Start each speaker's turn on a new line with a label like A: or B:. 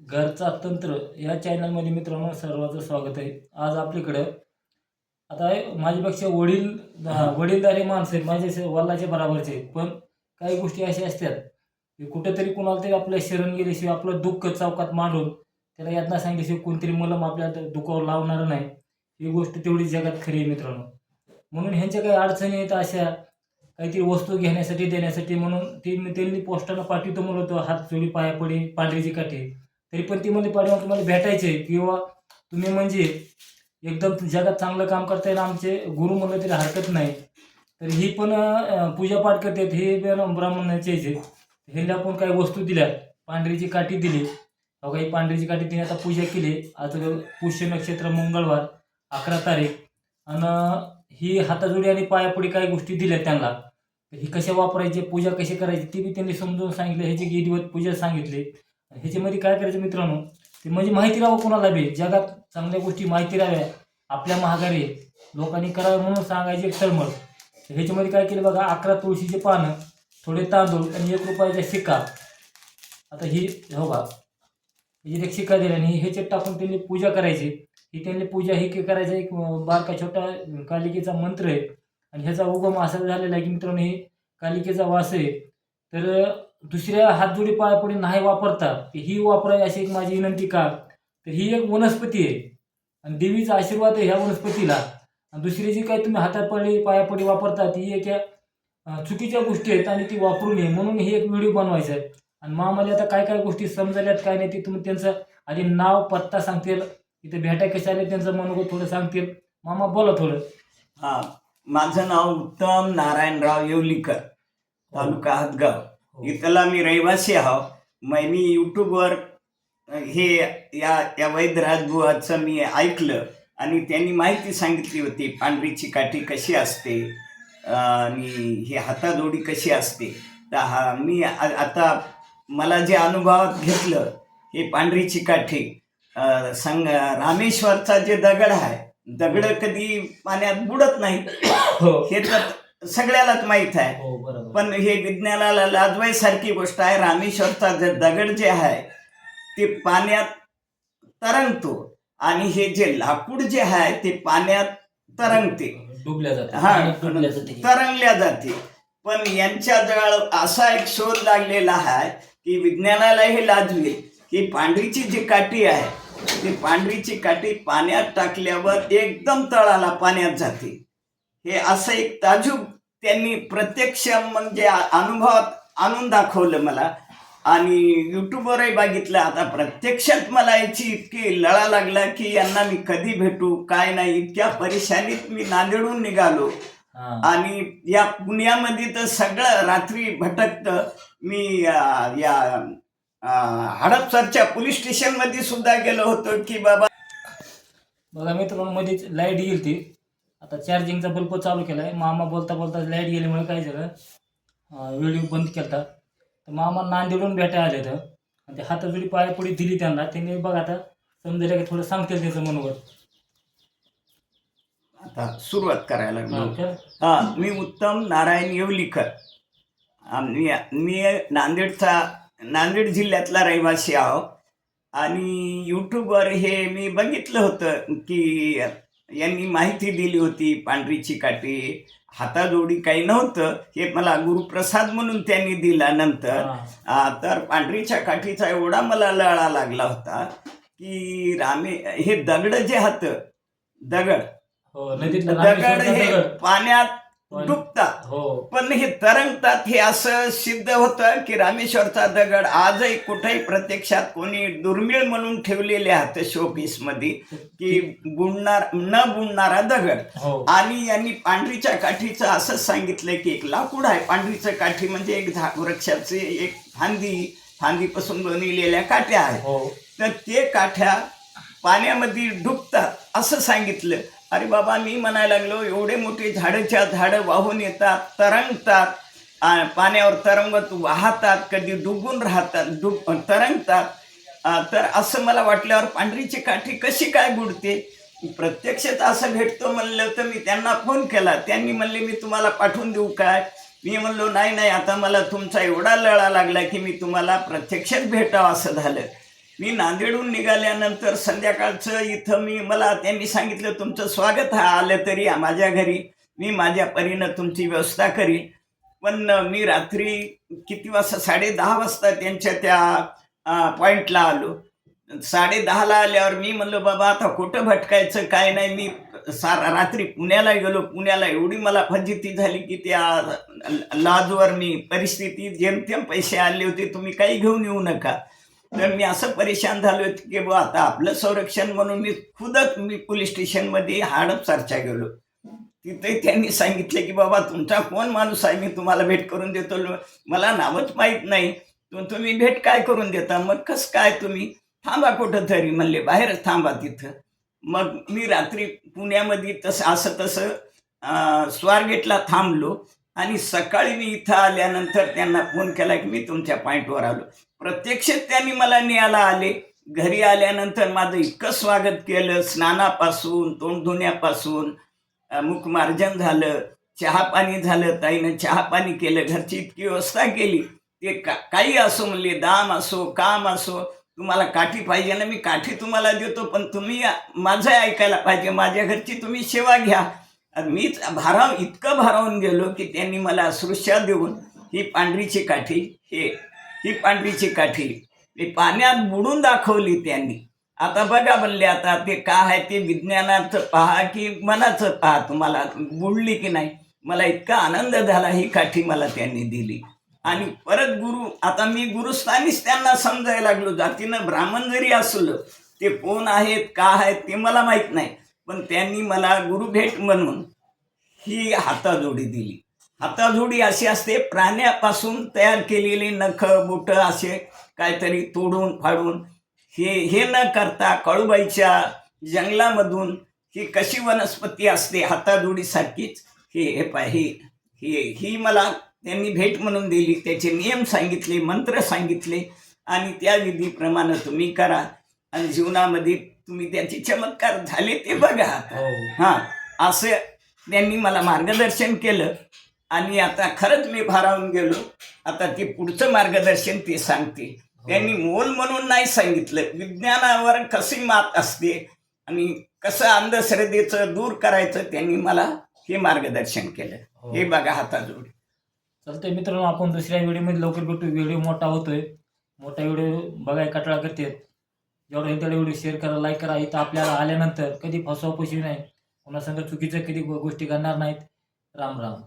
A: घरचा तंत्र या चॅनलमध्ये मित्रांनो सर्वांचं स्वागत आहे. आज आपल्याकडं आता माझ्यापेक्षा वडील वडीलधारी माणसं आहेत. माझ्या वडिलाच्या बराबरचे आहेत. पण काही गोष्टी अशा असतात की कुठेतरी कुणाला तरी आपल्या शरण गेल्याशिवाय आपलं दुःख चौकात मांडून त्याला यातना सांगितल्याशिवाय कोणतरी मलम आपल्याला दुःखावर लावणार नाही. ही गोष्ट तेवढी जगात खरी आहे मित्रांनो. म्हणून ह्यांच्या काही अडचणी आहेत अशा काहीतरी वस्तू घेण्यासाठी देण्यासाठी म्हणून ती त्यांनी पोस्टानं पाठवतो म्हणून होतो हात जोडी पाया पडी पांढरीची काठी. तरी पण ती म्हणजे पाठीमागे तुम्हाला भेटायचे किंवा तुम्ही म्हणजे एकदम जगात चांगलं काम करताय येईल आमचे गुरु म्हणलं तरी हरकत नाही. तर ही पण पूजा पाठ करतात हे ब्राह्मणाचे आहेत. ह्यांना आपण काही वस्तू दिल्या. पांढरीची काठी दिली. अहो काही पांढरीची काठी तिने आता पूजा केली. आज पुष्य नक्षत्र मंगळवार अकरा तारीख. आणि ही हाताजोडी आणि पायापुढे काही गोष्टी दिल्या त्यांना. ही कशा वापरायची पूजा कशी करायची ती बी त्यांनी समजून सांगितलं. ह्याची विधिवत पूजा सांगितली. ह्याच्यामध्ये काय करायचं मित्रांनो? ते म्हणजे माहिती राहावं कोणाला बी. जगात चांगल्या गोष्टी माहिती राहाव्या. आपल्या महागारी लोकांनी करावं म्हणून सांगायची एक तळमळ. ह्याच्यामध्ये काय केलं बघा अकरा तुळशीचे पानं थोडे तांदूळ आणि एक रुपयाचा शिक्का. आता ही हो बा. ह्याच्यात एक शिक्का दिला आणि ह्याच्यात टाकून त्यांनी पूजा करायची. ही त्यांनी पूजा ही के- करायचा एक बारका छोटा कालिकेचा मंत्र आहे. आणि ह्याचा उगम असा झालेला आहे की मित्रांनो हे कालिकेचा वास आहे. तर दुसऱ्या हातजोडी पायापुढे नाही वापरता ही वापरावी अशी एक माझी विनंती का? तर ही एक वनस्पती आहे. आणि देवीचा आशीर्वाद आहे ह्या वनस्पतीला. आणि दुसरी जी काही तुम्ही हातापडी पायापडी वापरता ती एक चुकीच्या गोष्टी आहेत आणि ती वापरू नये. म्हणून ही एक व्हिडिओ बनवायचा आहे. आणि मामाला आता काय काय गोष्टी समजल्यात काय नाही ते तुम्ही त्यांचं आधी नाव पत्ता सांगतील. इथे भेटा कशा आले त्यांचं मनोगत थोडं सांगतील. मामा बोला थोडं.
B: हा माझं नाव उत्तम नारायणराव येवलीकर तालुका हातगाव. इथला मी रहिवासी आहो. मग मी यूट्यूबवर हे या या वैद्यराजबुवाचं मी ऐकलं आणि त्यांनी माहिती सांगितली होती पांढरीची काठी कशी असते आणि ही हाताजोडी कशी असते. तर हा मी आता मला जे अनुभवात घेतलं हे पांढरीची काठी संग रामेश्वरचा जे दगड आहे दगड कधी पाण्यात बुडत नाही.
A: हो.
B: हे तर सगळ्यालाच माहीत आहे.
A: हो
B: पण हे विज्ञानाला लाजवायसारखी गोष्ट आहे. रामेश्वरचा जे दगड जे आहे ते पाण्यात तरंगतो. आणि हे जे लाकूड जे आहे ते पाण्यात तरंगते.
A: डुबल्या जाते.
B: हा तरंगल्या जाते. पण यांच्या जवळ असा एक शोध लागलेला आहे की विज्ञानाला हे लाजवेल की पांढरीची जी काठी आहे ती पांढरीची काठी पाण्यात टाकल्यावर एकदम तळाला पाण्यात जाते. हे असं एक ताजूब त्यांनी प्रत्यक्ष म्हणजे अनुभवात आणून दाखवलं मला. आणि युट्यूबवरही बघितलं. आता प्रत्यक्षात मला याची इतकी लळा लागला की यांना मी कधी भेटू काय नाही इतक्या परेशानीत मी नांदेडून निघालो. आणि या पुण्यामध्ये तर सगळं रात्री भटकतं मी या हडपसरच्या पोलीस स्टेशनमध्ये सुद्धा गेलो होतो की बाबा
A: बघा मित्रांनो मध्येच लाइट गेली ती. आता चार्जिंगचा बल्ब चालू केला आहे मामा बोलता बोलता लाइट गेल्यामुळे काय झालं व्हिडिओ बंद केला तर मामा नांदेडून भेटायला आले तर आणि ते हाताजोडी पायापुढे दिली त्यांना. त्यांनी बघा आता समजायला की थोडं सांगतील त्याचं मनोगत
B: आता सुरुवात करायला लागलो.
A: हा,
B: मी उत्तम नारायण येवलीकर. आम्ही मी नांदेडचा नांदेड जिल्ह्यातला रहिवासी आहो. आणि यूट्यूबवर हे मी बघितलं होतं की यांनी माहिती दिली होती पांढरीची काठी हाताजोडी काही नव्हतं हे मला गुरुप्रसाद म्हणून त्यांनी दिला नंतर. आ, तर पांढरीच्या काठीचा एवढा मला लळा लागला होता की रामे हे दगड जे हात दगड
A: हो
B: दगड हे. पाण्यात
A: पण-
B: डुबतात.
A: हो.
B: पण हे तरंगतात हे असं सिद्ध होतं की रामेश्वरचा दगड आजही कुठेही प्रत्यक्षात कोणी दुर्मिळ म्हणून ठेवलेले आहेत शोपीसमध्ये की बुडणार न बुडणारा दगड.
A: हो.
B: आणि यांनी पांढरीच्या काठीचं असं सांगितलं की एक लाकूड आहे. पांढरीचं काठी म्हणजे एक झा वृक्षाची एक फांदी फांदीपासून बनविलेल्या काठ्या आहेत.
A: हो.
B: तर ते काठ्या पाण्यामध्ये डुबतात असं सांगितलं. अरे बाबा मी म्हणायला लागलो एवढे मोठे झाडच्या झाडं वाहून येतात तरंगतात पाण्यावर तरंगत वाहतात कधी डुबून राहतात डुब तरंगतात. तर असं मला वाटल्यावर पांढरीची काठी कशी काय बुडते? प्रत्यक्षात असं भेटतो म्हणलं तर मी त्यांना फोन केला. त्यांनी म्हणले मी तुम्हाला पाठवून देऊ काय? मी म्हणलो नाही नाही आता मला तुमचा एवढा लळा लागला की मी तुम्हाला प्रत्यक्षात भेटावं असं झालं. मी नांदेडहून निघाल्यानंतर संध्याकाळचं इथं मी मला त्यांनी सांगितलं तुमचं स्वागत हा आलं तरी माझ्या घरी. मी माझ्या परीनं तुमची व्यवस्था करीन पण मी रात्री किती वाजता साडे दहा वाजता त्यांच्या त्या पॉईंटला आलो. साडे दहाला आल्यावर मी म्हणलो बाबा आता कुठं भटकायचं काय नाही. मी सारा रात्री पुण्याला गेलो. पुण्याला एवढी मला फजिती झाली की त्या लाजवर मी परिस्थिती जेमतेम पैसे आले होते तुम्ही काही घेऊन येऊ नका. तर मी असं परेशान झालो होतो की बुवा आता आपलं संरक्षण म्हणून मी खुदच मी पोलीस स्टेशनमध्ये हाडप चर्चा गेलो तिथे त्यांनी सांगितले की बाबा तुमचा कोण माणूस आहे? मी तुम्हाला भेट करून देतो. मला नावच माहीत नाही. तुम्ही भेट काय करून देता? मग कसं काय तुम्ही? थांबा कुठं तरी म्हणले. बाहेर थांबा तिथं. मग मी रात्री पुण्यामध्ये तसं असं तसं स्वारगेटला थांबलो. आणि सकाळी मी इथं आल्यानंतर त्यांना फोन केला की मी तुमच्या पॉईंटवर आलो. प्रत्यक्ष त्यांनी मला न्यायला आले. घरी आल्यानंतर माझं इतकं स्वागत केलं. स्नानापासून तोंड धुण्यापासून मुखमार्जन झालं. चहा पाणी झालं. ताईनं चहा पाणी केलं. घरची इतकी व्यवस्था केली. ते का काही असो म्हणले दाम असो काम असो तुम्हाला काठी पाहिजे ना मी काठी तुम्हाला देतो पण तुम्ही माझं ऐकायला पाहिजे. माझ्या घरची तुम्ही सेवा घ्या. मीच भाराव इतकं भारावून गेलो की त्यांनी मला असृश्या देऊन ही पांढरीची काठी हे ही पांढरीची काठी मी पाण्यात बुडून दाखवली त्यांनी. आता बघा बोलले आता ते का आहे ते विज्ञानाचं पहा की मनाचं पहा तुम्हाला बुडली की नाही. मला इतका आनंद झाला ही काठी मला त्यांनी दिली. आणि परत गुरु आता मी गुरुस्थानीच त्यांना समजायला लागलो. जातीनं ब्राह्मण जरी असलं ते कोण आहेत का आहेत ते मला माहीत नाही. पण त्यांनी मला गुरुभेट म्हणून ही हाताजोडी दिली. हाताजोडी अशी असते प्राण्यापासून तयार केलेली नख बोट असे काहीतरी तोडून फाडून. हे हे न करता कळूबाईच्या जंगलामधून ही कशी वनस्पती असते हाताजोडीसारखीच हे हे पाहि हे ही ही मला त्यांनी भेट म्हणून दिली. त्याचे नियम सांगितले मंत्र सांगितले. आणि त्या विधीप्रमाणे तुम्ही करा. आणि जीवनामध्ये तुम्ही त्याचे चमत्कार झाले ते बघा.
A: हो.
B: हां असं त्यांनी मला मार्गदर्शन केलं. आणि आता खरंच मी भारावून गेलो. आता ते पुढचं मार्गदर्शन ते सांगते. त्यांनी मोल म्हणून नाही सांगितलं. विज्ञानावर कशी मात असते आणि कसं अंधश्रद्धेचं दूर करायचं त्यांनी मला हे मार्गदर्शन केलं.
A: हो.
B: हे बघा हाताजोडी.
A: चालतंय मित्रांनो आपण दुसऱ्या व्हिडिओमध्ये लवकर भेटू. व्हिडिओ मोठा होतोय. मोठा व्हिडिओ बघाय कटाळा करते जेवढं होईल एवढे व्हिडिओ शेअर करा लाईक करा. इथं आपल्याला आल्यानंतर कधी फसवा फसवी नाही. कोणासंग चुकीचं कधी गोष्टी करणार नाहीत. राम राम.